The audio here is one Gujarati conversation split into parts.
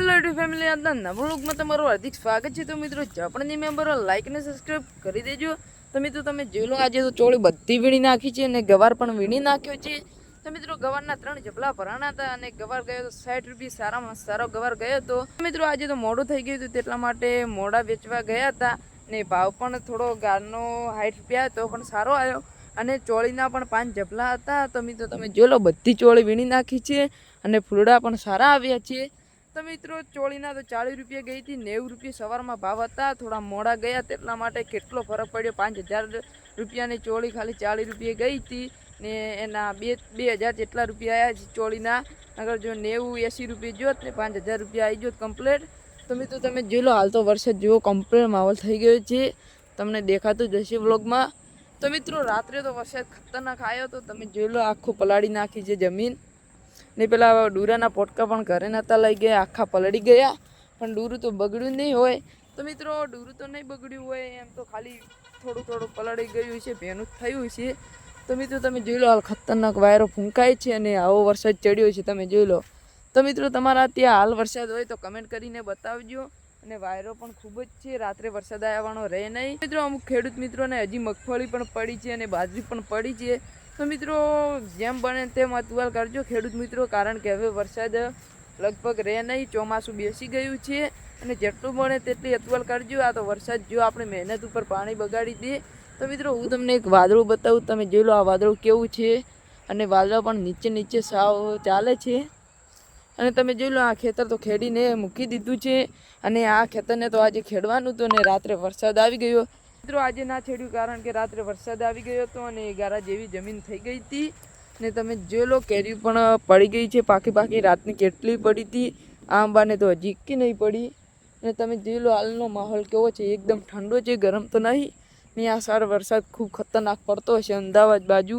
આજના નવલોકમાં તમારું હાર્દિક સ્વાગત છે. તો મિત્રો જપણની મેમ્બરો લાઇક અને સબસ્ક્રાઈબ કરી દેજો. તો મિત્રો, તમે જોઈ લો, આજે તો ચોળી બધી વીણી નાખી છે અને ગવાર પણ વીણી નાખ્યો છે. તો મિત્રો, ગવારના ત્રણ જપલા ભરાણા હતા અને ગવાર ગયો તો સાઠ રૂપિયા સારામાં સારો ગવાર ગયો હતો. મિત્રો, આજે તો મોડું થઈ ગયું હતું, તેટલા માટે મોડા વેચવા ગયા હતા ને ભાવ પણ થોડો ગારનો સાઠ રૂપિયા હતો, પણ સારો આવ્યો. અને ચોળીના પણ પાંચ જપલા હતા. તો મિત્રો, તમે જોઈ લો, બધી ચોળી વીણી નાખી છે અને ફૂલડા પણ સારા આવ્યા છે. તો મિત્રો, ચોળીના તો ચાલીસ રૂપિયા ગઈ હતી, નેવું રૂપિયા સવારમાં ભાવ હતા, થોડા મોડા ગયા તેટલા માટે કેટલો ફરક પડ્યો? પાંચ હજાર રૂપિયાની ચોળી ખાલી ચાલીસ રૂપિયા ગઈ હતી ને એના બે બે હજાર જેટલા રૂપિયા આવ્યા છે ચોળીના. અગર જો નેવું, એંસી રૂપિયા જોત ને પાંચ હજાર રૂપિયા આવી જોત કમ્પ્લેટ તો મિત્રો, તમે જોઈ લો, હાલ તો વરસાદ જેવો કમ્પ્લેટ માહોલ થઈ ગયો છે. તમને દેખાતું જ હશે વ્લોગમાં. તો મિત્રો, રાત્રે તો વરસાદ ખતરનાક આવ્યો તો તમે જોઈ લો, આખું પલાળી નાખી છે જમીન. ને પેલા ડૂરાના પોટકા પણ ઘરે નહોતા લઈ ગયા, આખા પલળી ગયા. પણ ડૂરું તો બગડ્યું નહીં હોય. તો મિત્રો, ડૂરું તો નહીં બગડ્યું હોય, એમ તો ખાલી થોડું થોડું પલળી ગયું છે ભેનું થયું છે. તો મિત્રો, તમે જોઈ લો, હાલ ખતરનાક વાયરો ફૂંકાય છે અને આવો વરસાદ ચડ્યો છે, તમે જોઈ લો. તો મિત્રો, તમારા ત્યાં હાલ વરસાદ હોય તો કમેન્ટ કરીને બતાવજો. અને વાયરો પણ ખૂબ જ છે. રાત્રે વરસાદ આવવાનો રહે નહીં. મિત્રો, અમુક ખેડૂત મિત્રોને હજી મગફળી પણ પડી છે અને બાજરી પણ પડી છે. તો મિત્રો, જેમ બને તેમ અતુવાલ કરજો ખેડૂત મિત્રો, કારણ કે હવે વરસાદ લગભગ રહે નહીં, ચોમાસું બેસી ગયું છે. અને જેટલું બને તેટલી અતુવાલ કરજો. આ તો વરસાદ જો આપણે મહેનત ઉપર પાણી બગાડી દે. તો મિત્રો, હું તમને એક વાદળું બતાવું. તમે જોઈ લો આ વાદળું કેવું છે. અને વાદળા પણ નીચે નીચે સાવ ચાલે છે. અને તમે જોઈ લો, આ ખેતર તો ખેડીને મૂકી દીધું છે અને આ ખેતરને તો આજે ખેડવાનું હતું અને રાત્રે વરસાદ આવી ગયો. મિત્રો, આજે ના છેડ્યું કારણ કે રાત્રે વરસાદ આવી ગયો હતો અને ગારા જેવી જમીન થઈ ગઈ હતી. ને તમે જોઈ લો કેરી પણ પડી ગઈ છે. પાકી પાકી રાતની કેટલી પડી હતી. આંબાને તો હજી કે નહીં પડી. અને તમે જોઈ લો, હાલનો માહોલ કેવો છે. એકદમ ઠંડો છે, ગરમ તો નહીં. ને આ સારો વરસાદ ખૂબ ખતરનાક પડતો હશે અમદાવાદ બાજુ.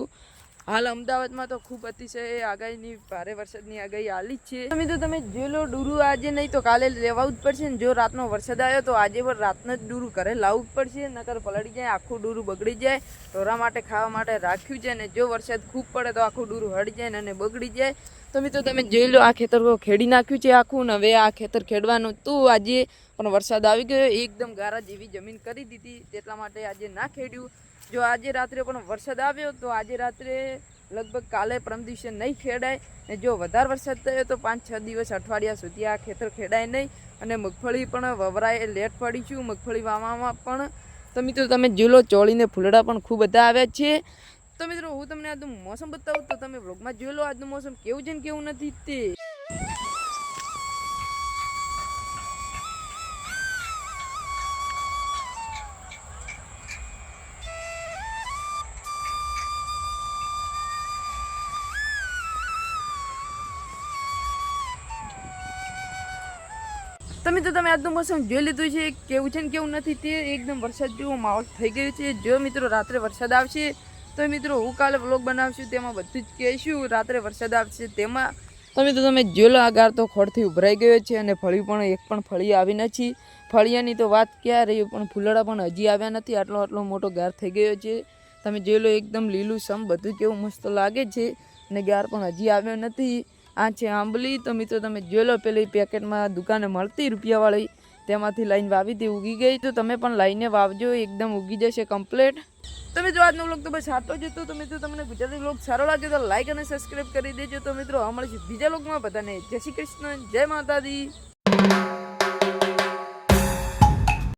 હાલ અમદાવાદમાં તો ખૂબ અતિશય આગાહીની ભારે વરસાદની આગાહી હાલી જ છે. તમે તો તમે જોઈ ડુરુ આજે નહીં તો કાલે લેવાવું જ પડશે ને જો રાતનો વરસાદ આવ્યો તો આજે પણ રાતનો જ ડુરુ ઘરે લાવવું જ પડશે, નકર પલળી જાય, આખું ડૂરું બગડી જાય, ઢોરા માટે, ખાવા માટે રાખ્યું છે ને જો વરસાદ ખૂબ પડે તો આખું ડુરુ હળી જાય ને અને બગડી જાય. તો મિત્રો તમે જોઈ લો, આ ખેતર ખેડી નાખ્યું છે આખું ને હવે આ ખેતર ખેડવાનું તું આજે પણ વરસાદ આવી ગયો, એકદમ ગારા જેવી જમીન કરી દીધી, તેટલા માટે આજે ના ખેડ્યું. જો આજે રાત્રે પણ વરસાદ આવ્યો, તો આજે રાત્રે લગભગ કાલે પરમ દિવસે નહીં ખેડાય. ને જો વધારે વરસાદ થયો, તો પાંચ છ દિવસ અઠવાડિયા સુધી આ ખેતર ખેડાય નહીં. અને મગફળી પણ વવરાય, લેટ પડી છું. મગફળી વાવવામાં પણ તો મિત્રો તમે જુલો, ચોળીને ફૂલડા પણ ખૂબ બધા આવ્યા છે. તો મિત્રો, હું તમને આજનું મોસમ બતાવું, તો તમે વ્લોગમાં જોઈ લો આજનું મોસમ કેવું છે ને કેવું નથી તે. તમે તો તમે આજનું મોસમ જોઈ લીધું છે, કેવું છે ને કેવું નથી તે એકદમ વરસાદ જેવો માહોલ થઈ ગયો છે. જો મિત્રો રાત્રે વરસાદ આવશે, તો મિત્રો હું કાલે વ્લોગ બનાવશું, તેમાં બધું જ કહેશું. રાત્રે વરસાદ આવશે તેમાં તમે તો તમે જોઈ લો આ ગાર તો ખોડથી ઉભરાઈ ગયો છે અને ફળી પણ, એક પણ ફળી આવી નથી. ફળિયાની તો વાત ક્યાં રહી, પણ ફૂલડા પણ હજી આવ્યા નથી. આટલો આટલો મોટો ગાર થઈ ગયો છે. તમે જોઈ લો, એકદમ લીલું, સમ બધું કેવું મસ્ત લાગે છે. અને ગાર પણ હજી આવ્યો નથી. આ છે આંબલી. તો મિત્રો, તમે જોઈ લો, પેલી પેકેટમાં દુકાને મળતી રૂપિયાવાળી. તેમાંથી લાઈન વાવી હતી ઉગી ગઈ. તો તમે પણ લાઈને વાવજો, એકદમ ઉગી જશે કમ્પ્લેટ તો મિત્રો આજનો વ્લોગ તો બસ આટલો જ હતો. તો મિત્રો, તમને ગુજરાતી વ્લોગ સારો લાગે તો લાઈક અને સબસ્ક્રાઈબ કરી દેજો. તો મિત્રો અમારે બીજા વ્લોગમાં બધાને. જય શ્રી કૃષ્ણ, જય માતાજી.